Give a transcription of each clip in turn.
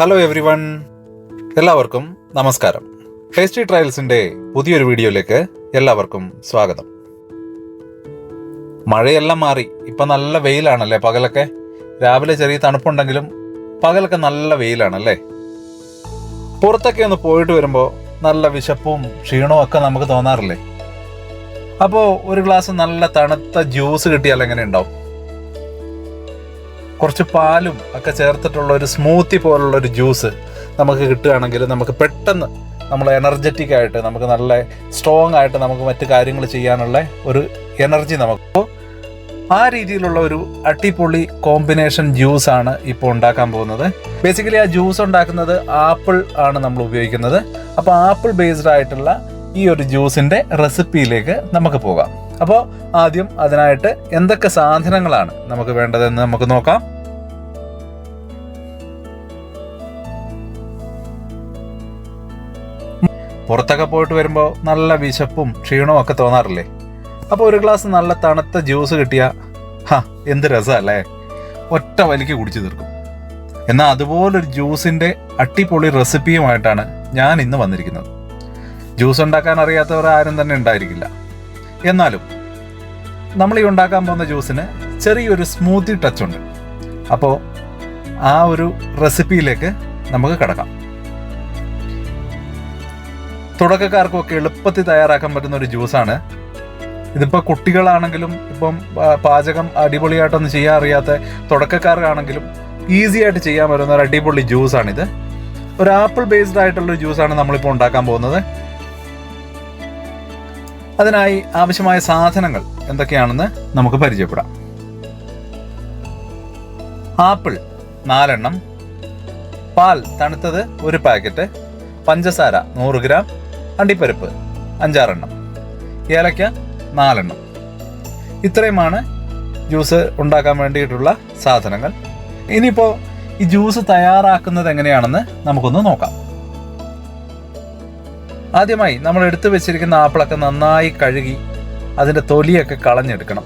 Hello every one എല്ലാവർക്കും നമസ്കാരം. Tasty ട്രയൽസിന്റെ പുതിയൊരു വീഡിയോയിലേക്ക് എല്ലാവർക്കും സ്വാഗതം. മഴയെല്ലാം മാറി. ഇപ്പൊ നല്ല വെയിലാണല്ലേ പകലൊക്കെ? രാവിലെ ചെറിയ തണുപ്പുണ്ടെങ്കിലും പകലൊക്കെ നല്ല വെയിലാണല്ലേ? പുറത്തൊക്കെ ഒന്ന് പോയിട്ട് വരുമ്പോൾ നല്ല വിശപ്പും ക്ഷീണവും ഒക്കെ നമുക്ക് തോന്നാറില്ലേ? അപ്പോൾ ഒരു ഗ്ലാസ് നല്ല തണുത്ത ജ്യൂസ് കിട്ടിയാൽ എങ്ങനെ ഉണ്ടാവും? കുറച്ച് പാലും ഒക്കെ ചേർത്തിട്ടുള്ള ഒരു സ്മൂത്തി പോലുള്ള ഒരു ജ്യൂസ് നമുക്ക് കിട്ടുകയാണെങ്കിൽ നമുക്ക് പെട്ടെന്ന് നമ്മൾ എനർജറ്റിക് ആയിട്ട് നമുക്ക് നല്ല സ്ട്രോങ് ആയിട്ട് നമുക്ക് മറ്റു കാര്യങ്ങൾ ചെയ്യാനുള്ള ഒരു എനർജി നമുക്ക്. അപ്പോൾ ആ രീതിയിലുള്ള ഒരു അടിപൊളി കോമ്പിനേഷൻ ജ്യൂസ് ആണ് ഇപ്പോൾ ഉണ്ടാക്കാൻ പോകുന്നത്. ബേസിക്കലി ആ ജ്യൂസ് ഉണ്ടാക്കുന്നത് ആപ്പിൾ ആണ് നമ്മൾ ഉപയോഗിക്കുന്നത്. അപ്പോൾ ആപ്പിൾ ബേസ്ഡ് ആയിട്ടുള്ള ഈ ഒരു ജ്യൂസിന്റെ റെസിപ്പിയിലേക്ക് നമുക്ക് പോകാം. അപ്പോൾ ആദ്യം അതിനായിട്ട് എന്തൊക്കെ സാധനങ്ങളാണ് നമുക്ക് വേണ്ടതെന്ന് നമുക്ക് നോക്കാം. പുറത്തൊക്കെ പോയിട്ട് വരുമ്പോൾ നല്ല വിശപ്പും ക്ഷീണവും ഒക്കെ തോന്നാറില്ലേ? അപ്പോൾ ഒരു ഗ്ലാസ് നല്ല തണുത്ത ജ്യൂസ് കിട്ടിയ ഹാ എന്ത് രസമല്ലേ? ഒറ്റ വലിക്ക് കുടിച്ചു തീർക്കും. എന്നാൽ അതുപോലൊരു ജ്യൂസിന്റെ അട്ടിപ്പൊളി റെസിപ്പിയുമായിട്ടാണ് ഞാൻ ഇന്ന് വന്നിരിക്കുന്നത്. ജ്യൂസ് ഉണ്ടാക്കാൻ അറിയാത്തവർ ആരും തന്നെ ഉണ്ടായിരിക്കില്ല. എന്നാലും നമ്മൾ ഈ ഉണ്ടാക്കാൻ പോകുന്ന ജ്യൂസിന് ചെറിയൊരു സ്മൂത്തി ടച്ച് ഉണ്ട്. അപ്പോൾ ആ ഒരു റെസിപ്പിയിലേക്ക് നമുക്ക് കിടക്കാം. തുടക്കക്കാർക്കൊക്കെ എളുപ്പത്തിൽ തയ്യാറാക്കാൻ പറ്റുന്ന ഒരു ജ്യൂസാണ്. ഇതിപ്പോൾ കുട്ടികളാണെങ്കിലും ഇപ്പം പാചകം അടിപൊളിയായിട്ടൊന്നും ചെയ്യാൻ അറിയാത്ത തുടക്കക്കാർക്കാണെങ്കിലും ഈസി ആയിട്ട് ചെയ്യാൻ പറ്റുന്ന ഒരു അടിപൊളി ജ്യൂസാണിത്. ഒരു ആപ്പിൾ ബേസ്ഡ് ആയിട്ടുള്ള ജ്യൂസാണ് നമ്മളിപ്പോൾ ഉണ്ടാക്കാൻ പോകുന്നത്. അതിനായി ആവശ്യമായ സാധനങ്ങൾ എന്തൊക്കെയാണെന്ന് നമുക്ക് പരിചയപ്പെടാം. ആപ്പിൾ നാലെണ്ണം പാൽ തണുത്തത് ഒരു പാക്കറ്റ് പഞ്ചസാര നൂറ് ഗ്രാം അണ്ടിപ്പരിപ്പ് അഞ്ചാറെണ്ണം ഏലക്ക നാലെണ്ണം. ഇത്രയുമാണ് ജ്യൂസ് ഉണ്ടാക്കാൻ വേണ്ടിയിട്ടുള്ള സാധനങ്ങൾ. ഇനിയിപ്പോൾ ഈ ജ്യൂസ് തയ്യാറാക്കുന്നത് എങ്ങനെയാണെന്ന് നമുക്കൊന്ന് നോക്കാം. ആദ്യമായി നമ്മൾ എടുത്തു വെച്ചിരിക്കുന്ന ആപ്പിളൊക്കെ നന്നായി കഴുകി അതിന്റെ തൊലിയൊക്കെ കളഞ്ഞെടുക്കണം.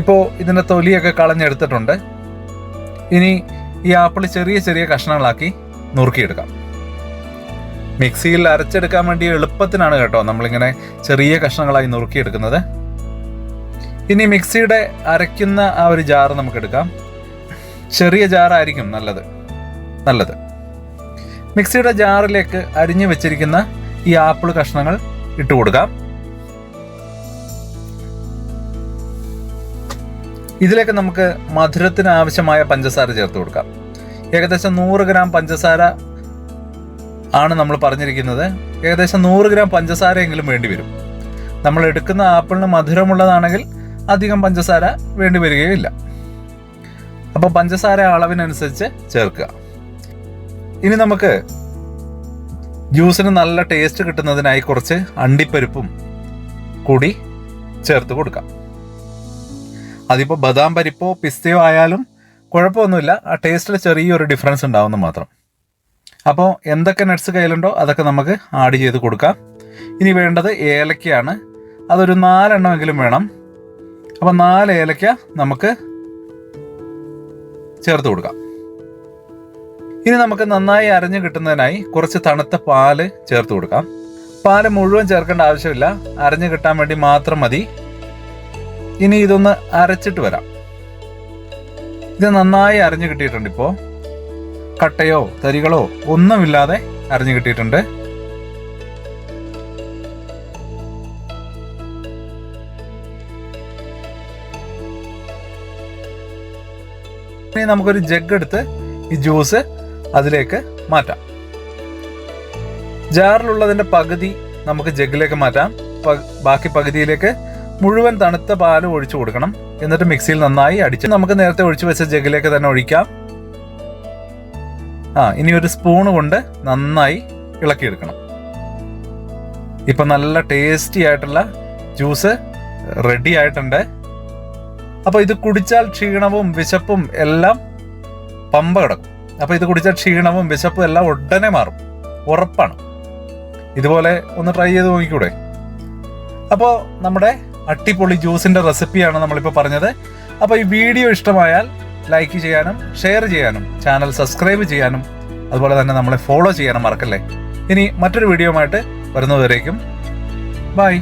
ഇപ്പോൾ ഇതിന്റെ തൊലിയൊക്കെ കളഞ്ഞെടുത്തിട്ടുണ്ട്. ഇനി ഈ ആപ്പിൾ ചെറിയ ചെറിയ കഷ്ണങ്ങളാക്കി നുറുക്കിയെടുക്കാം. മിക്സിയിൽ അരച്ചെടുക്കാൻ വേണ്ടി എളുപ്പത്തിനാണ് കേട്ടോ നമ്മളിങ്ങനെ ചെറിയ കഷ്ണങ്ങളായി നുറുക്കിയെടുക്കുന്നത്. ഇനി മിക്സിയുടെ അരയ്ക്കുന്ന ആ ഒരു ജാറ് നമുക്ക് എടുക്കാം ചെറിയ ജാറായിരിക്കും നല്ലത്. നല്ലത്. മിക്സിയുടെ ജാറിലേക്ക് അരിഞ്ഞു വെച്ചിരിക്കുന്ന ഈ ആപ്പിൾ കഷ്ണങ്ങൾ ഇട്ട് കൊടുക്കാം. ഇതിലേക്ക് നമുക്ക് മധുരത്തിന് ആവശ്യമായ പഞ്ചസാര ചേർത്ത് കൊടുക്കാം. ഏകദേശം നൂറ് ഗ്രാം പഞ്ചസാര ആണ് നമ്മൾ പറഞ്ഞിരിക്കുന്നത്. ഏകദേശം നൂറ് ഗ്രാം പഞ്ചസാരയെങ്കിലും വേണ്ടി വരും. നമ്മൾ എടുക്കുന്ന ആപ്പിളിന് മധുരമുള്ളതാണെങ്കിൽ അധികം പഞ്ചസാര വേണ്ടി വരികയില്ല. അപ്പോൾ പഞ്ചസാര അളവിനനുസരിച്ച് ചേർക്കുക. ഇനി നമുക്ക് ജ്യൂസിന് നല്ല ടേസ്റ്റ് കിട്ടുന്നതിനായി കുറച്ച് അണ്ടിപ്പരിപ്പും കൂടി ചേർത്ത് കൊടുക്കാം. അതിപ്പോൾ ബദാം പരിപ്പോ പിസ്തയോ ആയാലും കുഴപ്പമൊന്നുമില്ല. ആ ടേസ്റ്റിൽ ചെറിയൊരു ഡിഫറൻസ് ഉണ്ടാവുന്നു മാത്രം. അപ്പോൾ എന്തൊക്കെ നട്ട്സ് കയ്യിലുണ്ടോ അതൊക്കെ നമുക്ക് ആഡ് ചെയ്ത് കൊടുക്കാം. ഇനി വേണ്ടത് ഏലക്കയാണ്. അതൊരു നാലെണ്ണമെങ്കിലും വേണം. അപ്പോൾ നാല് ഏലക്ക നമുക്ക് ചേർത്ത് കൊടുക്കാം. ഇനി നമുക്ക് നന്നായി അരഞ്ഞു കിട്ടുന്നതിനായി കുറച്ച് തണുത്ത പാൽ ചേർത്ത് കൊടുക്കാം. പാൽ മുഴുവൻ ചേർക്കേണ്ട ആവശ്യമില്ല. അരഞ്ഞു കിട്ടാൻ വേണ്ടി മാത്രം മതി. ഇനി ഇതൊന്ന് അരച്ചിട്ട് വരാം. ഇത് നന്നായി അരഞ്ഞു കിട്ടിയിട്ടുണ്ട് ഇപ്പോൾ കട്ടയോ തരികളോ ഒന്നുമില്ലാതെ അരഞ്ഞു കിട്ടിയിട്ടുണ്ട്. ഇനി നമുക്കൊരു ജഗ് എടുത്ത് ഈ ജ്യൂസ് അതിലേക്ക് മാറ്റാം. ജാറിലുള്ളതിന്റെ പകുതി നമുക്ക് ജഗ്ഗിലേക്ക് മാറ്റാം. ബാക്കി പകുതിയിലേക്ക് മുഴുവൻ തണുത്ത പാൽ ഒഴിച്ചു കൊടുക്കണം. എന്നിട്ട് മിക്സിയിൽ നന്നായി അടിച്ച് നമുക്ക് നേരത്തെ ഒഴിച്ചു വെച്ച ജഗ്ഗിലേക്ക് തന്നെ ഒഴിക്കാം. ആ ഇനി ഒരു സ്പൂൺ കൊണ്ട് നന്നായി ഇളക്കിയെടുക്കണം. ഇപ്പം നല്ല ടേസ്റ്റി ആയിട്ടുള്ള ജ്യൂസ് റെഡി ആയിട്ടുണ്ട്. അപ്പോൾ ഇത് കുടിച്ചാൽ ക്ഷീണവും വിശപ്പും എല്ലാം പമ്പ കിടക്കും. അപ്പൊ ഇത് കുടിച്ചാൽ ക്ഷീണവും വിശപ്പും എല്ലാം ഉടനെ മാറും. ഉറപ്പാണ്. ഇതുപോലെ ഒന്ന് ട്രൈ ചെയ്ത് നോക്കിക്കൂടെ? അപ്പോൾ നമ്മുടെ അട്ടിപ്പൊളി ജ്യൂസിന്റെ റെസിപ്പിയാണ് നമ്മളിപ്പോൾ പറഞ്ഞത്. അപ്പോൾ ഈ വീഡിയോ ഇഷ്ടമായാൽ ലൈക്ക് ചെയ്യാനും ഷെയർ ചെയ്യാനും ചാനൽ സബ്സ്ക്രൈബ് ചെയ്യാനും അതുപോലെ തന്നെ നമ്മളെ ഫോളോ ചെയ്യാനും മറക്കല്ലേ? ഇനി മറ്റൊരു വീഡിയോ ആയിട്ട് വരുന്നതുവരേക്കും. ബൈ